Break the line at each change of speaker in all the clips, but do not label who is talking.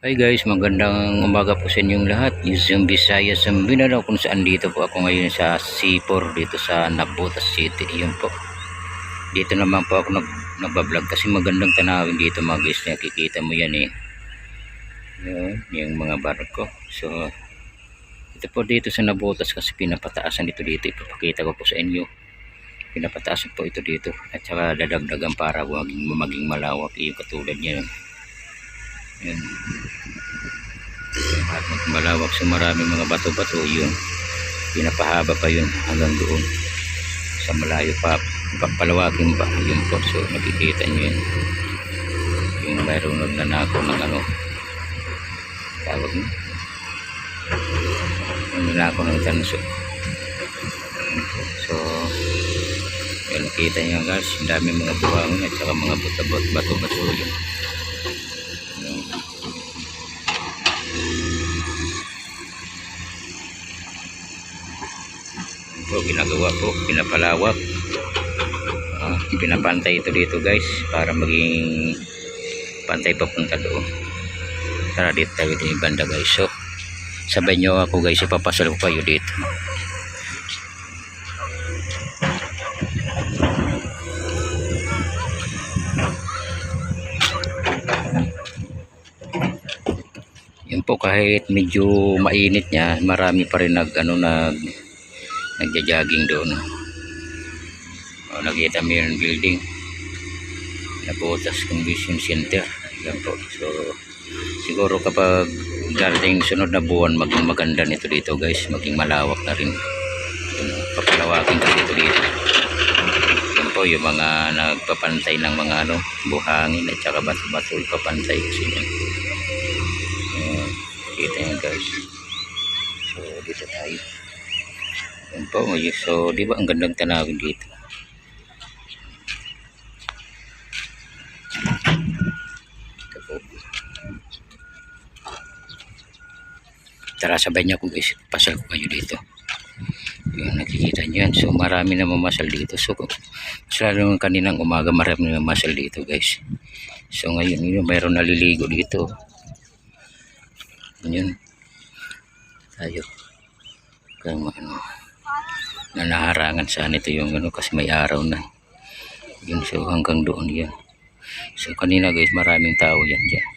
Hi guys, magandang umaga po sa inyong lahat. Yung Visayas ang binalaw kung saan dito po ako ngayon sa C4 dito sa Nabotas City. Yun po. Dito naman po ako nag nagbablog kasi magandang tanawin dito mga guys. Nakikita mo yan eh. Yun, yung mga barko. So, ito po dito sa Nabotas kasi pinapataasan dito dito. Ipapakita ko po sa inyo. Pinapataasan po ito dito. At saka dadagdagan para maging, maging malawak yung katulad niya. Yan. At malawak sa maraming mga bato-bato yun. Pinapahaba pa yun hanggang doon. Sa malayo pa. Papalawakin pa yun po. So nakikita nyo yun. Yung mayroong nagnanako ng ano. Tawag mo. Nagnanako ng tanso. So yun nakita nyo guys. Ang dami mga buwangon at saka mga bato-bato yun. Po ginagawa po pinapalawak Ah, pinapantay ito dito guys para maging pantay papunta doon. Tara dito tayo yung banda guys. So sabay nyo ako guys ipapasal ko kayo dito. Yun po kahit medyo mainit niya marami pa rin nag ano nag nagja-jogging doon. O, nakita mo yung building. Nabotas Convention Center. Yan po. So siguro kapag darating sunod na buwan maging maganda nito dito guys. Maging malawak na rin. Yun, papalawakin ka dito dito. Yan po yung mga nagpapantay ng mga ano buhangin at saka bato-bato ipapantay kasi yan. Kita yan guys. So dito tayo yan po, so di ba ang gandang tanawin dito. Tara sabay niyo kung pasal ko kayo dito. Yung nakikita niyo yan. So marami na mamasal dito. So mas lalo ng kaninang umaga marami na mamasal dito guys. So ngayon yun, mayroon naliligo dito. Yun. Tayo. Kaya ano na naharangan sana ito yung ano kasi may araw na. Yun so hanggang doon yan. So kanina guys maraming tao yan dyan.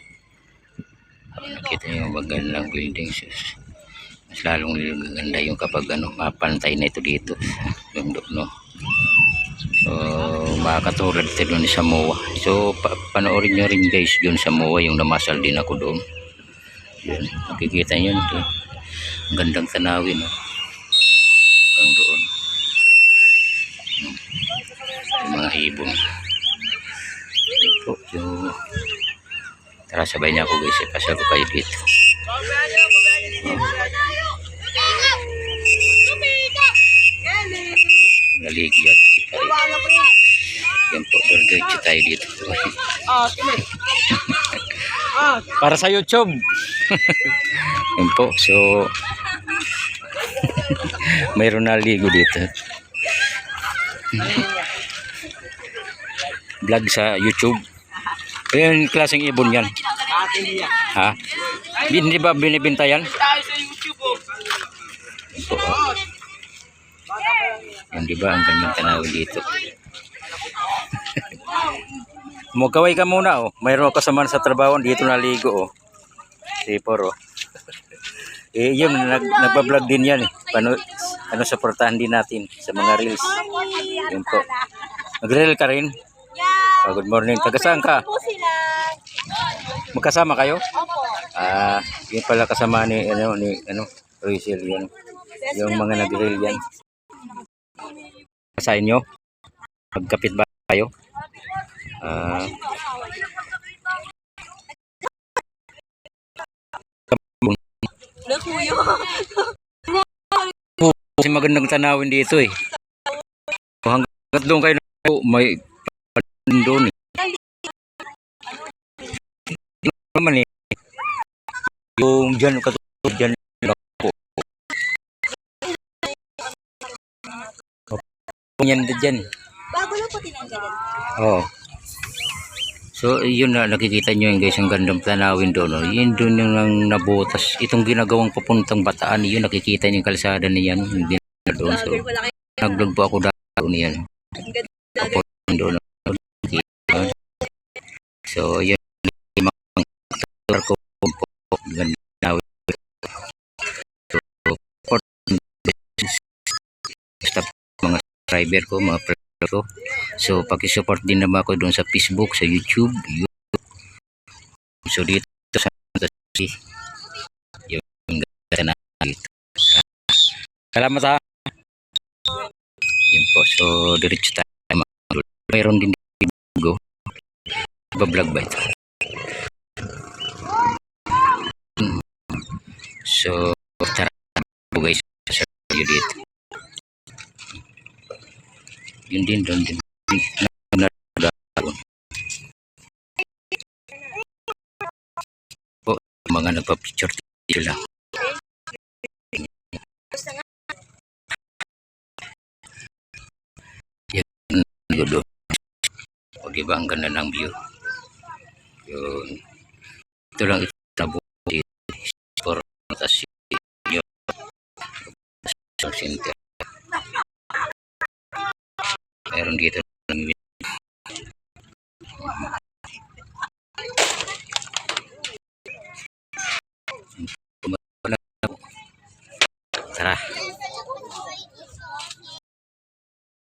Oh, nakita nyo yung magandang building mas lalong ganda yung kapag ano mapantay na ito dito. Yung doon no? So makakatulad ito doon sa MOA. So pa panoorin nyo rin guys doon sa MOA yung namasal din ako doon. Yun nakikita nyo ito. Ang gandang tanawin no hanggang doon Hmm. yung mga ibon po yung tara sabay niya ako guys. Ipasal ko kayo dito. Naligi at si Kari. Yan po diretso tayo dito. Para sa YouTube. Yun po so mayroon na ligo dito vlog sa YouTube ayun klaseng ibon yan ha hindi ba binibinta yan
oh.
Yan, di ba ang gandang tanawin dito Mugkaway ka muna oh. Mayroon ka kasama sa trabaho dito naligo oh. Sipor oh. Eh yun nag nagba-vlog din yan eh. Paano ano suportahan din natin sa mga reels. Yun po. Nag-reel ka rin? Oh, good morning. Taga saan ka?
po sila.
Magkasama kayo?
Opo.
Ah, yun pala kasama ni ano ni ano Rachel yan. Yung mga nag-reel yan. Sa inyo? Magkapit ba kayo? Ah,
kuyo.
kasi magandang tanawin dito eh. Hanggat doon kayo na may doon eh. Naman eh. Yung dyan katulad dyan ako. Yan din dyan.
Bago lang po tinanggalan.
Oo. So yun na, nakikita nyo yun guys, ang gandang tanawin doon. No? Yun doon yung nang nabutas. Itong ginagawang papuntang bataan, yun nakikita nyo yung kalsada niyan. Yung ginagawa doon. So, nag-vlog po ako doon niyan. Papunta doon. So, yun. yung mga ko po. Tanawin. So, support basta mga subscriber ko, mga friends ko. So, pakisupport din naman ako doon sa Facebook, sa YouTube. Yun. So, dito sa si yung ganda na dito. Salamat ha. Yan po. So, diretso tayo. Mayroon din. Bablog ba ito? So, tara po guys sa video dito. Yun din doon din. Po, mga nagpa-picture dito lang. Yan, doon. O diba ang ganda ng view. Yun. Ito lang buhay. For. Sa center. Meron dito